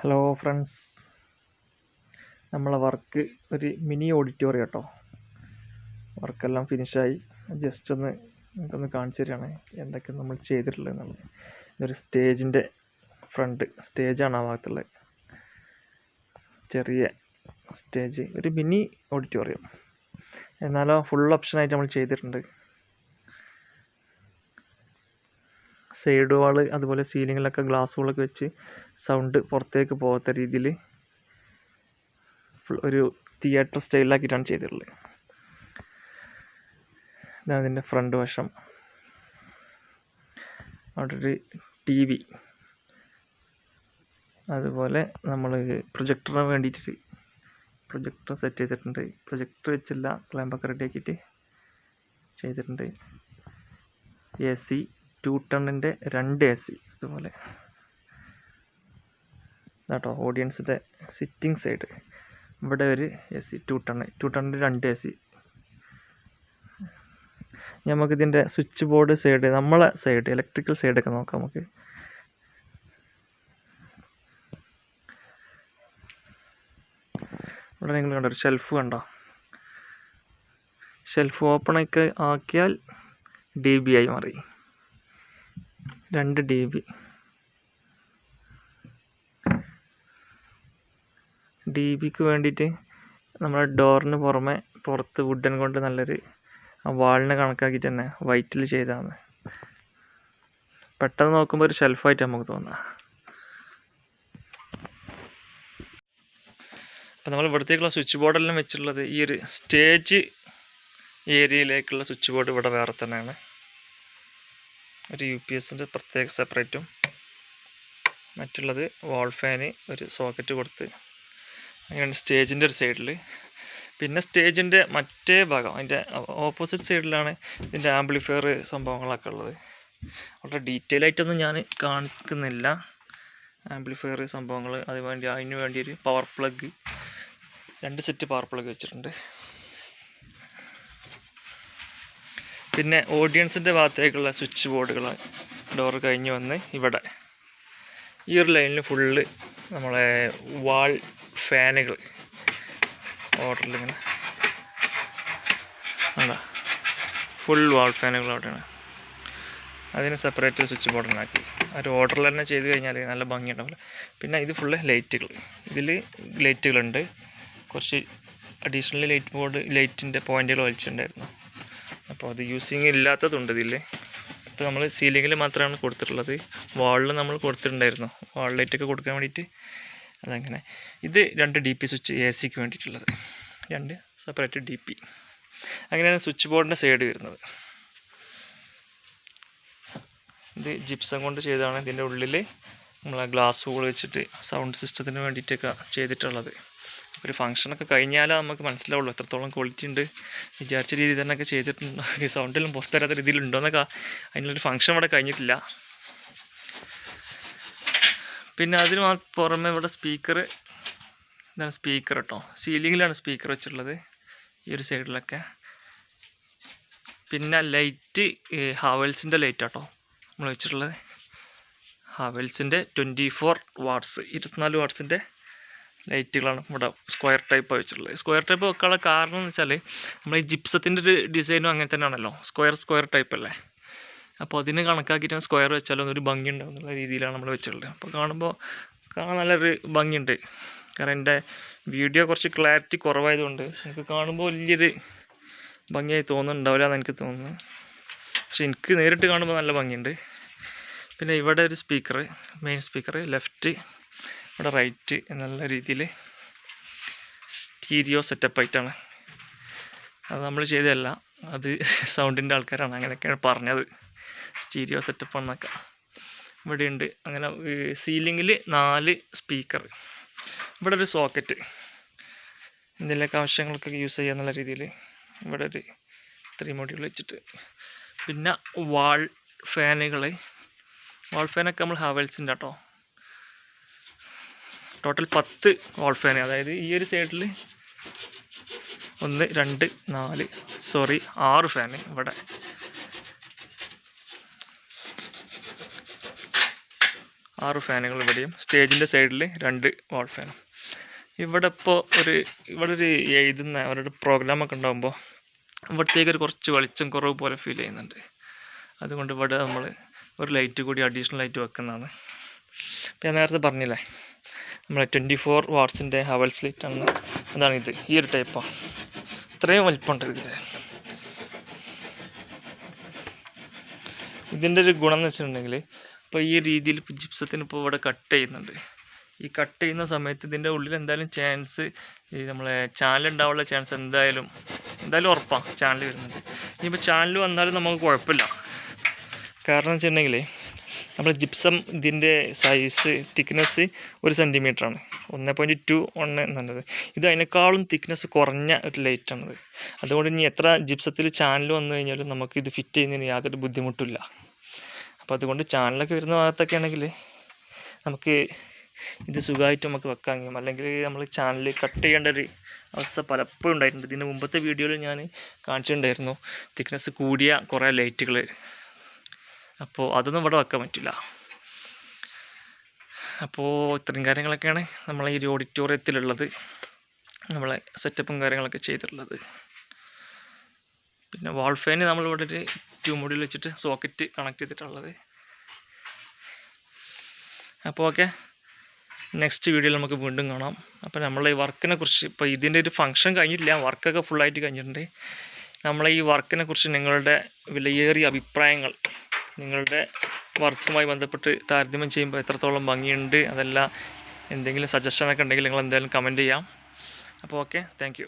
Hello friends നമ്മളെ work ഒരു mini auditorium കേട്ടോ. വർക്കെല്ലാം ഫിനിഷായി ജസ്റ്റ് ഒന്ന് നിങ്ങൾക്കൊന്ന് കാണിച്ചു തരികയാണ് എന്തൊക്കെ നമ്മൾ ചെയ്തിട്ടുള്ളത് എന്നുള്ളത്. ഇതൊരു സ്റ്റേജിന്റെ ഫ്രണ്ട് സ്റ്റേജാണ് ആ ഭാഗത്തുള്ളത്. ചെറിയ സ്റ്റേജ് ഒരു മിനി ഓഡിറ്റോറിയം എന്നാലോ ഫുൾ ഓപ്ഷനായിട്ട് നമ്മൾ ചെയ്തിട്ടുണ്ട്. സൈഡ് വാൾ അതുപോലെ സീലിങ്ങിലൊക്കെ ഗ്ലാസ് വാളൊക്കെ വെച്ച് സൗണ്ട് പുറത്തേക്ക് പോകാത്ത രീതിയിൽ ഒരു തിയേറ്റർ സ്റ്റൈലിലാക്കിയിട്ടാണ് ചെയ്തിട്ടുള്ളത്. ഇതിന്റെ ഫ്രണ്ട് വശം. അവിടെ ഒരു ടി വി അതുപോലെ നമ്മൾ പ്രൊജക്ടറിന് വേണ്ടിയിട്ട് പ്രൊജക്ടർ സെറ്റ് ചെയ്തിട്ടുണ്ട്. പ്രൊജക്ടർ വെച്ചില്ല ക്ലാമ്പൊക്കെ റെഡി ആക്കിയിട്ട് ചെയ്തിട്ടുണ്ട്. എ സി ടു ടണ്ണിന്റെ രണ്ട് എ സി ഇതുപോലെ കേട്ടോ ഓഡിയൻസിന്റെ സിറ്റിംഗ് സൈഡ് ഇവിടെ ഒരു A C two ton two ടണ്ണിന്റെ രണ്ട് എ സി നമുക്കിതിന്റെ സ്വിച്ച് ബോർഡ് സൈഡ് നമ്മളെ സൈഡ് ഇലക്ട്രിക്കൽ സൈഡൊക്കെ നോക്കാം നമുക്ക്. ഇവിടെ നിങ്ങൾ കണ്ടോ ഒരു ഷെൽഫ് കണ്ടോ? ഷെൽഫ് ഓപ്പണൊക്കെ ആക്കിയാൽ ഡി ബി ആയി മാറി. രണ്ട് ഡി ബി ഡി ബിക്ക് വേണ്ടിയിട്ട് നമ്മുടെ ഡോറിന് പുറമെ പുറത്ത് വുഡൻ കൊണ്ട് നല്ലൊരു ആ വാളിനെ കണക്കാക്കിയിട്ട് തന്നെ വൈറ്റിൽ ചെയ്തതാണ് പെട്ടെന്ന് നോക്കുമ്പോൾ ഒരു ഷെൽഫായിട്ട് നമുക്ക് തോന്നുക അപ്പം നമ്മൾ ഇവിടത്തേക്കുള്ള സ്വിച്ച് ബോർഡെല്ലാം വെച്ചിട്ടുള്ളത് ഈ ഒരു സ്റ്റേജ് ഏരിയയിലേക്കുള്ള സ്വിച്ച് ബോർഡ് ഇവിടെ വേറെ തന്നെയാണ്. ഒരു യു പി എസിന്റെ പ്രത്യേക സെപ്പറേറ്റും മറ്റുള്ളത് വാൾ ഫാന് ഒരു സോക്കറ്റ് കൊടുത്ത് അങ്ങനെയാണ് സ്റ്റേജിന്റെ ഒരു സൈഡിൽ പിന്നെ സ്റ്റേജിന്റെ മറ്റേ ഭാഗം അതിന്റെ ഓപ്പോസിറ്റ് സൈഡിലാണ് ഇതിന്റെ ആംപ്ലിഫയർ സംഭവങ്ങളൊക്കെ ഉള്ളത്. വളരെ ഡീറ്റെയിൽ ആയിട്ടൊന്നും ഞാൻ കാണിക്കുന്നില്ല. ആംപ്ലിഫയർ സംഭവങ്ങൾ അതിന് വേണ്ടി അതിന് വേണ്ടി ഒരു പവർ പ്ലഗ് രണ്ട് സെറ്റ് പവർ പ്ലഗ് വെച്ചിട്ടുണ്ട്. പിന്നെ ഓഡിയൻസിന്റെ ഭാഗത്തേക്കുള്ള സ്വിച്ച് ബോർഡുകൾ ഡോർ കഴിഞ്ഞ് വന്ന് ഇവിടെ ഈ ഒരു ലൈനിൽ ഫുള്ള് നമ്മളെ വാൾ ഫാനുകൾ ഓർഡറിലിങ്ങനെ അതാ ഫുൾ വാൾ ഫാനുകൾ അവിടെയാണ്. അതിന് സെപ്പറേറ്റ് സ്വിച്ച് ബോർഡ് ഉണ്ടാക്കി ഒരു ഓർഡറിൽ തന്നെ ചെയ്ത് കഴിഞ്ഞാൽ നല്ല ഭംഗിയുണ്ടാവില്ല. പിന്നെ ഇത് ഫുള്ള് ലൈറ്റുകൾ ഇതിൽ ലൈറ്റുകളുണ്ട് കുറച്ച് അഡീഷണൽ ലൈറ്റ് ബോർഡ് ലൈറ്റിന്റെ പോയിന്റുകൾ വലിച്ചിട്ടുണ്ടായിരുന്നു. അപ്പോൾ അത് യൂസിങ് ഇല്ലാത്തതുണ്ട് ഇതിൽ അപ്പോൾ നമ്മൾ സീലിങ്ങിൽ മാത്രമാണ് കൊടുത്തിട്ടുള്ളത്. വാളിൽ നമ്മൾ കൊടുത്തിട്ടുണ്ടായിരുന്നു. വാൾ ലൈറ്റൊക്കെ കൊടുക്കാൻ വേണ്ടിയിട്ട് അതങ്ങനെ. ഇത് രണ്ട് ഡി പി സ്വിച്ച് എ സിക്ക് വേണ്ടിയിട്ടുള്ളത്. രണ്ട് സെപ്പറേറ്റ് ഡി പി അങ്ങനെയാണ് സ്വിച്ച് ബോർഡിന്റെ സൈഡ് വരുന്നത്. ഇത് ജിപ്സം കൊണ്ട് ചെയ്തതാണ്. ഇതിന്റെ ഉള്ളിൽ നമ്മൾ ആ ഗ്ലാസ് ഹോൾ വെച്ചിട്ട് സൗണ്ട് സിസ്റ്റത്തിന് വേണ്ടിയിട്ടൊക്കെ ചെയ്തിട്ടുള്ളത്. ഒരു ഫംഗ്ഷനൊക്കെ കഴിഞ്ഞാലേ നമുക്ക് മനസ്സിലാവുള്ളൂ. എത്രത്തോളം ക്വാളിറ്റി ഉണ്ട്. വിചാരിച്ച രീതിയിൽ തന്നെയൊക്കെ ചെയ്തിട്ടുണ്ട്. സൗണ്ടിലും പുറത്തരാത്ത രീതിയിലുണ്ടോയെന്നൊക്കെ അതിനുള്ളൊരു ഫംഗ്ഷൻ ഇവിടെ കഴിഞ്ഞിട്ടില്ല. പിന്നെ അതിന് പുറമെ ഇവിടെ സ്പീക്കർ ഇതാണ് സ്പീക്കർ കേട്ടോ സീലിങ്ങിലാണ് സ്പീക്കർ വെച്ചിട്ടുള്ളത്. ഈ ഒരു സൈഡിലൊക്കെ പിന്നെ ലൈറ്റ് ഹാവൽസിന്റെ ലൈറ്റ് കേട്ടോ നമ്മൾ വെച്ചിട്ടുള്ളത്. ഹാവൽസിന്റെ ട്വന്റി ഫോർ വാട്ട്സ് ഇരുപത്തിനാല് വാട്ട്സിന്റെ ലൈറ്റുകളാണ് ഇവിടെ സ്ക്വയർ ടൈപ്പ് വെച്ചിട്ടുള്ളത്. സ്ക്വയർ ടൈപ്പ് വെക്കാനുള്ള കാരണം എന്ന് വെച്ചാൽ നമ്മൾ ഈ ജിപ്സത്തിന്റെ ഒരു ഡിസൈനും അങ്ങനെ തന്നെയാണല്ലോ. സ്ക്വയർ സ്ക്വയർ ടൈപ്പ് അല്ലേ? അപ്പോൾ അതിന് കണക്കാക്കിയിട്ട് സ്ക്വയർ വെച്ചാലും ഒരു ഭംഗി ഉണ്ടാവും എന്നുള്ള രീതിയിലാണ് നമ്മൾ വെച്ചിട്ടുള്ളത്. അപ്പോൾ കാണുമ്പോൾ കാണാൻ നല്ലൊരു ഭംഗിയുണ്ട്. കാരണം എന്റെ വീഡിയോ കുറച്ച് ക്ലാരിറ്റി കുറവായതുകൊണ്ട് എനിക്ക് കാണുമ്പോൾ വലിയൊരു ഭംഗിയായി തോന്നുന്നുണ്ടാവില്ല എന്ന് എനിക്ക് തോന്നുന്നു. പക്ഷെ എനിക്ക് നേരിട്ട് കാണുമ്പോൾ നല്ല ഭംഗിയുണ്ട്. പിന്നെ ഇവിടെ ഒരു സ്പീക്കർ മെയിൻ സ്പീക്കർ ലെഫ്റ്റ് ഇവിടെ റൈറ്റ് നല്ല രീതിയിൽ സ്റ്റീരിയോ സെറ്റപ്പ് ആയിട്ടാണ് അത് നമ്മൾ ചെയ്തതല്ല അത് സൗണ്ടിന്റെ ആൾക്കാരാണ് അങ്ങനെയൊക്കെയാണ് പറഞ്ഞത്. സ്റ്റീരിയോ സെറ്റപ്പ് എന്നൊക്കെ ഇവിടെയുണ്ട്. അങ്ങനെ സീലിങ്ങിൽ നാല് സ്പീക്കർ. ഇവിടെ ഒരു സോക്കറ്റ്. എന്തെങ്കിലുമൊക്കെ ആവശ്യങ്ങൾക്കൊക്കെ യൂസ് ചെയ്യുക എന്നുള്ള രീതിയിൽ ഇവിടെ ഒരു ത്രീ മോഡ്യൂൾ വെച്ചിട്ട്. പിന്നെ വാൾ ഫാനുകൾ വാൾ ഫാനൊക്കെ നമ്മൾ ഹാവൽസിന്റെ കേട്ടോ ടോട്ടൽ പത്ത് വാൾ ഫാൻ അതായത് ഈ ഒരു സൈഡിൽ ഒന്ന് രണ്ട് നാല് സോറി ആറ് ഫാന് ഇവിടെ. ആറ് ഫാനുകൾ ഇവിടെയും. സ്റ്റേജിന്റെ സൈഡിൽ രണ്ട് വാൾ ഫാനും ഇവിടെ ഇപ്പോൾ ഒരു ഇവിടെ ഒരു എഴുതുന്ന അവരുടെ പ്രോഗ്രാമൊക്കെ ഉണ്ടാകുമ്പോൾ ഇവിടത്തേക്ക് ഒരു കുറച്ച് വെളിച്ചം കുറവ് പോലെ ഫീൽ ചെയ്യുന്നുണ്ട്. അതുകൊണ്ട് ഇവിടെ നമ്മൾ ഒരു ലൈറ്റ് കൂടി അഡീഷണൽ ലൈറ്റ് വെക്കുന്നതാണ്. ഞാൻ നേരത്തെ പറഞ്ഞില്ലേ നമ്മളെ ട്വന്റി ഫോർ വാട്ട്സിന്റെ ഹവൽസ് ആണ്. അതാണിത്. ഈ ഒരു ടൈപ്പാണ് ഇത്രയും വലിപ്പമുണ്ട് ഇതിന്റെ ഇതിന്റെ ഒരു ഗുണം എന്ന് വെച്ചിട്ടുണ്ടെങ്കിൽ ഇപ്പോൾ ഈ രീതിയിൽ ജിപ്സത്തിന് ഇപ്പോൾ ഇവിടെ കട്ട് ചെയ്യുന്നുണ്ട്. ഈ കട്ട് ചെയ്യുന്ന സമയത്ത് ഇതിന്റെ ഉള്ളിൽ എന്തായാലും ചാൻസ് ഈ നമ്മളെ ചാനൽ ഉണ്ടാവാനുള്ള ചാൻസ് എന്തായാലും എന്തായാലും ഉറപ്പാണ് ചാനൽ വരുന്നത്. ഇനിയിപ്പോൾ ചാനൽ വന്നാലും നമുക്ക് കുഴപ്പമില്ല. കാരണം വെച്ചിട്ടുണ്ടെങ്കിൽ നമ്മൾ ജിപ്സം ഇതിന്റെ സൈസ് തിക്നെസ് ഒരു സെന്റിമീറ്ററാണ് ഒന്ന് പോയിന്റ് ടു ഒന്ന് എന്നുള്ളത് ഇത് അതിനേക്കാളും തിക്നെസ് കുറഞ്ഞ ഒരു ലൈറ്റാണത് അതുകൊണ്ട് ഇനി എത്ര ജിപ്സത്തിൽ ചാനൽ വന്നു കഴിഞ്ഞാലും നമുക്ക് ഇത് ഫിറ്റ് ചെയ്യുന്നതിന് യാതൊരു ബുദ്ധിമുട്ടില്ല അപ്പോൾ അതുകൊണ്ട് ചാനലൊക്കെ വരുന്ന ഭാഗത്തൊക്കെ ആണെങ്കിൽ നമുക്ക് ഇത് സുഖമായിട്ട് നമുക്ക് വെക്കാൻ കഴിയും. അല്ലെങ്കിൽ നമ്മൾ ചാനൽ കട്ട് ചെയ്യേണ്ട ഒരു അവസ്ഥ പലപ്പോഴും ഉണ്ടായിട്ടുണ്ട്. ഇതിന് മുമ്പത്തെ വീഡിയോയിൽ ഞാൻ കാണിച്ചിട്ടുണ്ടായിരുന്നു. തിക്നെസ് കൂടിയ കുറേ ലൈറ്റുകൾ അപ്പോൾ അതൊന്നും ഇവിടെ വെക്കാൻ പറ്റില്ല. അപ്പോൾ ഇത്രയും കാര്യങ്ങളൊക്കെയാണ് നമ്മളെ ഈ ഒരു ഓഡിറ്റോറിയത്തിലുള്ളത് നമ്മളെ സെറ്റപ്പും കാര്യങ്ങളൊക്കെ ചെയ്തിട്ടുള്ളത്. പിന്നെ വാൾ ഫാന് നമ്മളിവിടെ ഒരു ട്യൂബ് മുടിയിൽ വെച്ചിട്ട് സോക്കറ്റ് കണക്ട് ചെയ്തിട്ടുള്ളത്. അപ്പോൾ ഓക്കെ നെക്സ്റ്റ് വീഡിയോയിൽ നമുക്ക് വീണ്ടും കാണാം. അപ്പോൾ നമ്മളെ ഈ വർക്കിനെ കുറിച്ച് ഇപ്പോൾ ഇതിന്റെ ഒരു ഫംഗ്ഷൻ കഴിഞ്ഞിട്ടില്ല. വർക്കൊക്കെ ഫുള്ളായിട്ട് കഴിഞ്ഞിട്ടുണ്ട്. നമ്മളെ ഈ വർക്കിനെ കുറിച്ച് നിങ്ങളുടെ വിലയേറിയ അഭിപ്രായങ്ങൾ നിങ്ങളുടെ വർക്കുമായി ബന്ധപ്പെട്ട് താരതമ്യം ചെയ്യുമ്പോൾ എത്രത്തോളം ഭംഗിയുണ്ട് അതെല്ലാം എന്തെങ്കിലും സജഷനൊക്കെ ഉണ്ടെങ്കിൽ നിങ്ങൾ എന്തായാലും കമന്റ് ചെയ്യാം. അപ്പോൾ ഓക്കെ താങ്ക്